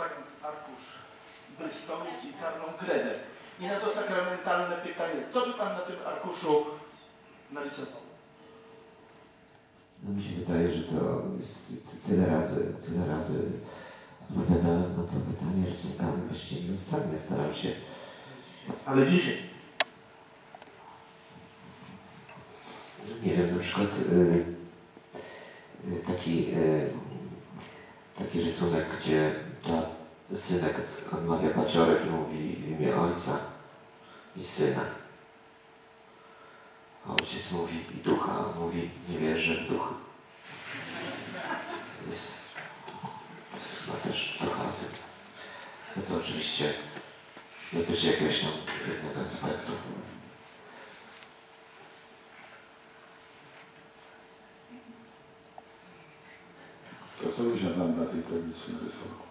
arkusz Bristolu i czarną kredę. I na to sakramentalne pytanie, co by pan na tym arkuszu narysował? No mi się wydaje, że to jest ty- tyle razy, tyle razy odpowiadałem na to pytanie rysunkami. Właściwie nieustannie staram się Ale dzisiaj. Nie wiem, na przykład y, y, taki, y, taki rysunek, gdzie ta synek odmawia baciorek i mówi w imię ojca i syna. A ojciec mówi i ducha, a on mówi nie wierzę w duchy. Jest, jest chyba też trochę o tym. No to oczywiście dotyczy jakiegoś tam jednego aspektu. To co nam na tej tablicy narysował?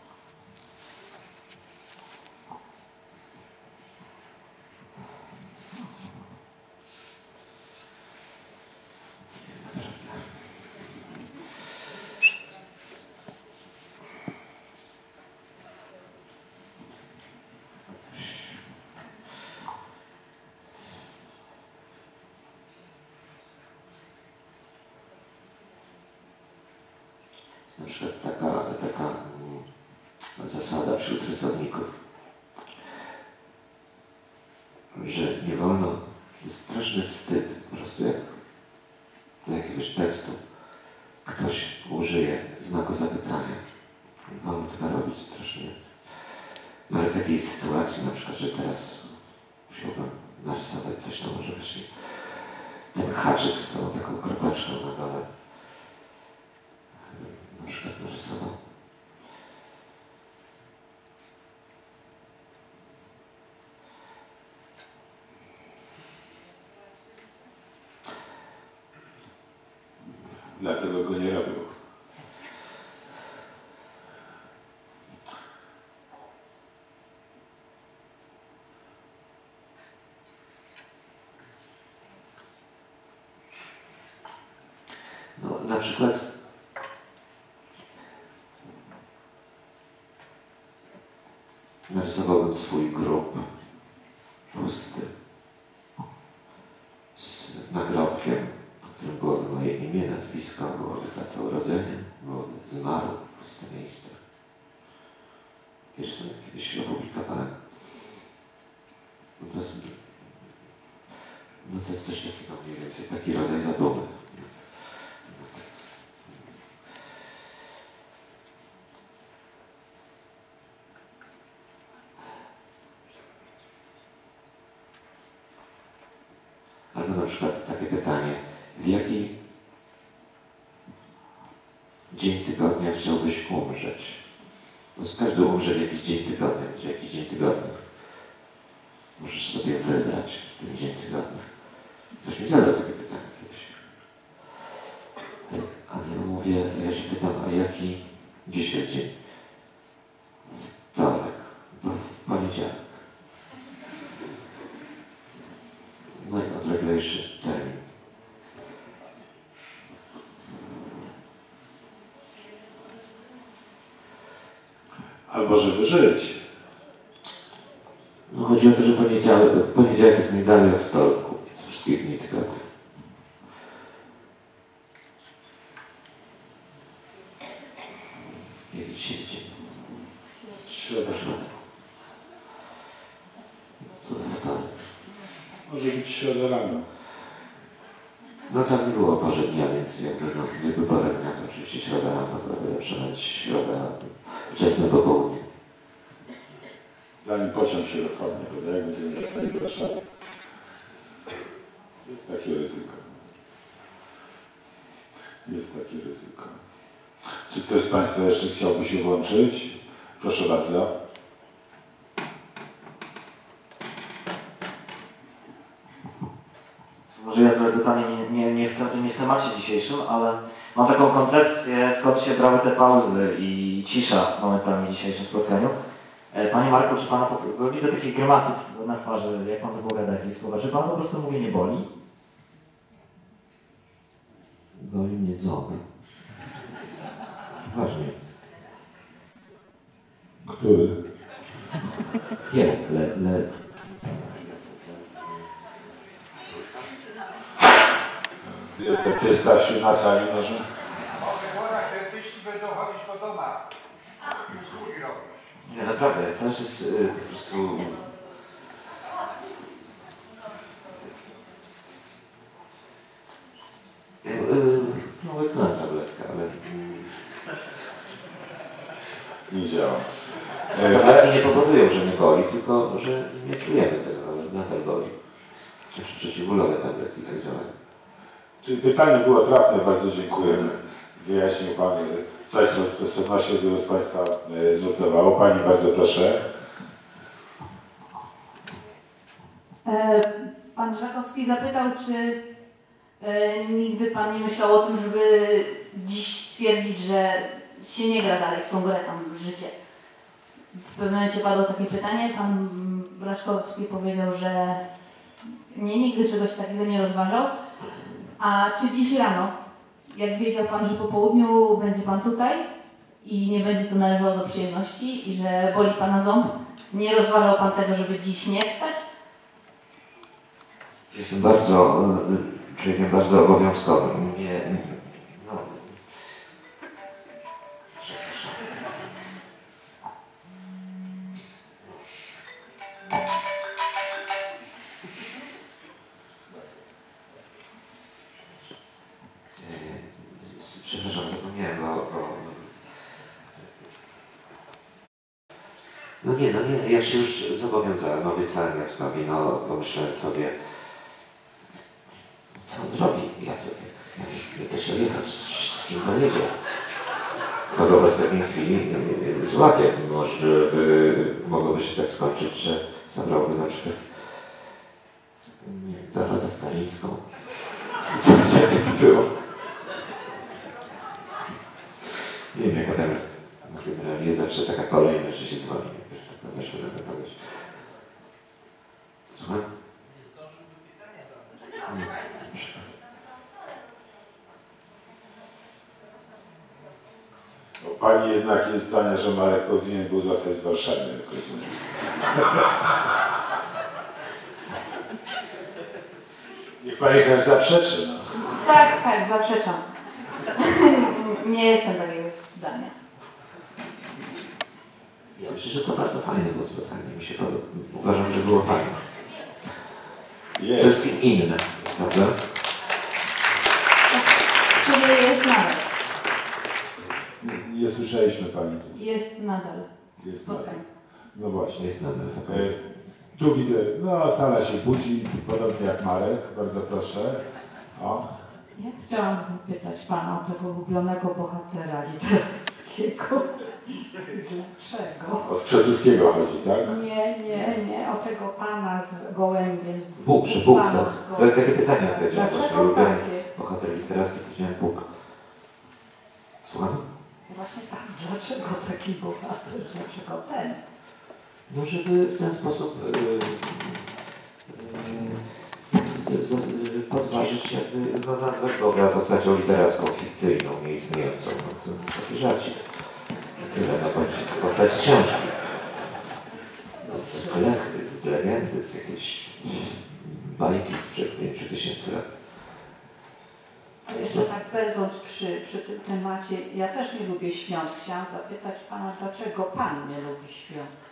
Na przykład taka, taka mm, zasada wśród rysowników, że nie wolno, jest straszny wstyd, po prostu jak do jakiegoś tekstu ktoś użyje znaku zapytania. Nie wolno tego robić strasznie. No ale w takiej sytuacji na przykład, że teraz musiałbym narysować coś, to może właśnie ten haczyk z tą taką kropeczką na dole na przykład narysował. Dlatego go nie robił. No, na przykład narysowałbym swój grób pusty z nagrobkiem, na którym byłoby moje imię, nazwisko, byłoby data urodzenia, byłoby zmarł, puste miejsce. Pierwszy kiedyś opublikowałem. No to, jest, no to jest coś takiego mniej więcej, taki rodzaj zadumy. nad- nad Albo na przykład takie pytanie, w jaki dzień tygodnia chciałbyś umrzeć? No każdy umrze w jakiś dzień tygodnia, w jakiś dzień tygodnia. Możesz sobie wybrać ten dzień tygodnia. Ktoś mi zadał takie pytanie kiedyś. A ja mówię, ja się pytam, a jaki dziś jest dzień? Wtorek, to w poniedziałek. Najodleglejszy termin. Albo żeby żyć. No chodzi o to, że poniedziałek, poniedziałek jest najdalej od wtorku. Wszystkich dni tygodnia. Jaki dzisiaj jest dzień? Środa. To we wtorek. Środa rano. No tam nie było porze dnia, więc jakby, no, jakby porę dnia to oczywiście środa rano, lepsza, nawet środa wczesne popołudnie. Zanim pociąg się rozpadnie, prawda? Jak będziemy wracali do Warszawy. Jest takie ryzyko. Jest takie ryzyko. Czy ktoś z Państwa jeszcze chciałby się włączyć? Proszę bardzo. Może ja trochę pytanie nie, nie, nie, w te, nie w temacie dzisiejszym, ale mam taką koncepcję, skąd się brały te pauzy i cisza momentalnie w dzisiejszym spotkaniu. E, Panie Marku, czy Pana, bo widzę takie grymasy na twarzy, jak Pan wypowiada jakieś słowa, czy Pan po prostu mówi nie boli? Boli mnie ząb. Ważnie. Który? Wiem, le, le, ty Stasiu na sali może? Kretyści będą chodzić po domach usługi robić. Nie, naprawdę, ja cały czas y, po prostu... Y, y, no, łyknąłem tabletkę, ale Nie działa. E, tabletki nie powodują, że mnie boli, tylko że nie czujemy tego, ale nadal boli. Znaczy przeciwbólowe tabletki tak działają. Pytanie było trafne, bardzo dziękujemy. Wyjaśnił Pan e, coś, co z pewnością wielu z Państwa e, nurtowało. Pani bardzo proszę. E, Pan Żakowski zapytał, czy nigdy Pan nie myślał o tym, żeby dziś stwierdzić, że się nie gra dalej w tą grę tam w życie. W pewnym momencie padło takie pytanie, Pan Braszkowski powiedział, że nie, nigdy czegoś takiego nie rozważał. A czy dziś rano, jak wiedział Pan, że po południu będzie Pan tutaj i nie będzie to należało do przyjemności i że boli Pana ząb, nie rozważał Pan tego, żeby dziś nie wstać? Jestem bardzo, y, człowiekiem bardzo obowiązkowym. Nie, no... Przepraszam. No nie, no nie, jak się już zobowiązałem, obiecałem Jackowi, no pomyślałem sobie, co on zrobi Jacek? Ja nie będę chciał jechać, z kim pojedzie. Kogo w ostatniej chwili złapie, może by, mogłoby się tak skończyć, że zabrałby na przykład Dorodę Stalińską. I co by wtedy było? Nie wiem, jaka tam jest generalnie jest zawsze taka kolejność, że się dzwoni najpierw do kogoś, potem do kogoś. Słucham? Nie. No, Pani jednak jest zdania, że Marek powinien był zostać w Warszawie, jak rozumiem. Niech Pani chęć zaprzeczy. No. Tak, tak, zaprzeczam. nie jestem takiego zdania. Ja myślę, że to bardzo fajne było spotkanie. Mi się podoba. Uważam, że było fajne. Przede Jest. wszystkim inne, prawda? W sumie jest nadal. Nie, nie słyszeliśmy Pani. Jest nadal. Jest nadal. Spotkanie. No właśnie. Jest nadal tak. E, Tu widzę, no sala się budzi, podobnie jak Marek, bardzo proszę. O, Ja chciałam zapytać Pana o tego ulubionego bohatera literackiego. Dlaczego? o Skrzetuskiego chodzi, tak? Nie, nie, nie, o tego Pana z gołębiem. Z Bóg, że Bóg, tak. To takie pytanie odpowiedziałem właśnie. Takie? bohater literacki, to powiedziałem Bóg. Słucham? Właśnie tak, dlaczego taki bohater? Dlaczego ten? No, żeby w ten sposób y, y, z, z, podważyć jakby, no, nazwać Boga postacią literacką, fikcyjną, nieistniejącą. No, to taki żarcik. Tyle, bądź postać z książki. Z blechty, z legendy, z jakiejś bajki sprzed pięciu tysięcy lat. A jeszcze tak będąc przy, przy tym temacie, ja też nie lubię świąt. Chciałam zapytać Pana, dlaczego Pan nie lubi świąt?